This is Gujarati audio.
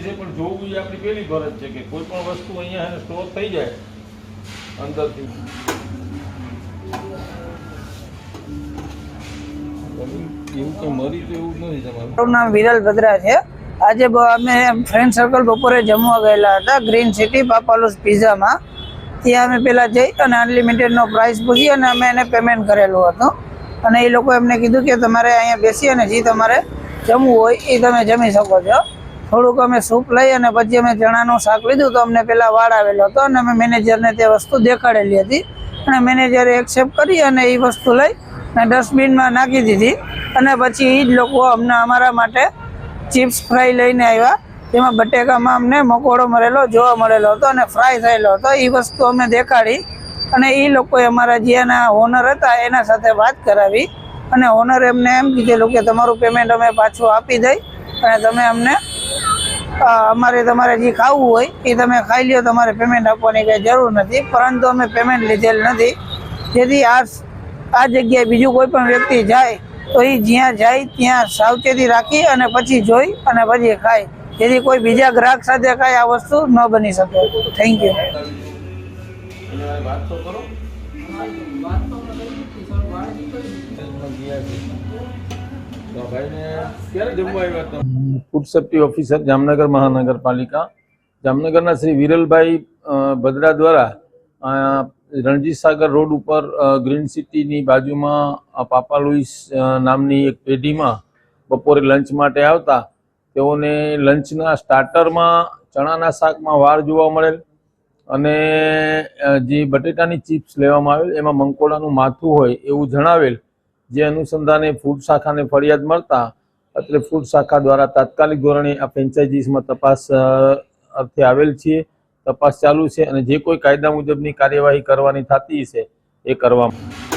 પેલી ફરજ છે કે કોઈ પણ વસ્તુ અહીંયા એને સ્ટોર થઈ જાય અંદરથી. એવું કંઈ મરી તો એવું નથી તમારું? મારું નામ વિરલ ભદ્રા છે. આજે અમે ફ્રેન્ડ સર્કલ બપોરે જમવા ગયેલા હતા ગ્રીન સિટી પાપાલોસ પિઝામાં ત્યાં અમે પેલા જઈ અને અનલિમિટેડનો પ્રાઇસ પૂછી અને અમે એને પેમેન્ટ કરેલું હતું. અને એ લોકો એમને કીધું કે તમારે અહીંયા બેસી અને જે તમારે જમવું હોય એ તમે જમી શકો છો. થોડુંક અમે સૂપ લઈ અને પછી અમે ચણાનું શાક લીધું તો અમને પેલા વાળ આવેલો હતો અને અમે મેનેજરને તે વસ્તુ દેખાડેલી હતી. અને મેનેજરે એક્સેપ્ટ કરી અને એ વસ્તુ લઈ અને ડસ્ટબિનમાં નાખી દીધી. અને પછી એ જ લોકો અમને અમારા માટે ચિપ્સ ફ્રાય લઈને આવ્યા. એમાં બટેકામાં અમને મકોડો મળેલો, જોવા મળેલો હતો અને ફ્રાય થયેલો હતો. એ વસ્તુ અમે દેખાડી અને એ લોકોએ અમારા જે એના ઓનર હતા, એના સાથે વાત કરાવી. અને ઓનરે એમને એમ કીધેલું કે તમારું પેમેન્ટ અમે પાછું આપી દઈ અને તમે અમને અમારે તમારે જે ખાવું હોય એ તમે ખાઈ લ્યો, તમારે પેમેન્ટ આપવાની કંઈ જરૂર નથી. પરંતુ અમે પેમેન્ટ લીધેલ નથી. જેથી આ આ જગ્યાએ બીજું કોઈ પણ વ્યક્તિ જાય, તો એ જ્યાં જાય ત્યાં સાવચેતી રાખી અને પછી જોઈ અને પછી ખાય. જેથી કોઈ બીજા ગ્રાહક સાથે કાંઈ આ વસ્તુ ન બની શકે. થેન્ક યુ વાત તો કરો ફૂડ સેફ્ટી ઓફિસર જામનગર મહાનગરપાલિકા. જામનગરના શ્રી વિરલભાઈ ભદ્રા દ્વારા રણજીત સાગર રોડ ઉપર ગ્રીન સિટીની બાજુમાં પાપા લુઈસ નામની એક પેઢીમાં બપોરે લંચ માટે આવતા તેઓને લંચના સ્ટાર્ટરમાં ચણાના શાકમાં વાર જોવા મળેલ અને જે બટેટાની ચિપ્સ લેવામાં આવેલ, એમાં મંકોડાનું માથું હોય એવું જણાવેલ જે અનુસંધાને ફૂડ શાખાને ફરિયાદ મળતા એટલે ફૂડ શાખા દ્વારા તાત્કાલિક ધોરણે આ ફ્રેન્ચાઇઝીસમાં તપાસ અર્થે આવેલ છીએ તપાસ ચાલુ છે અને જે કોઈ કાયદા મુજબની કાર્યવાહી કરવાની થતી છે, એ કરવામાં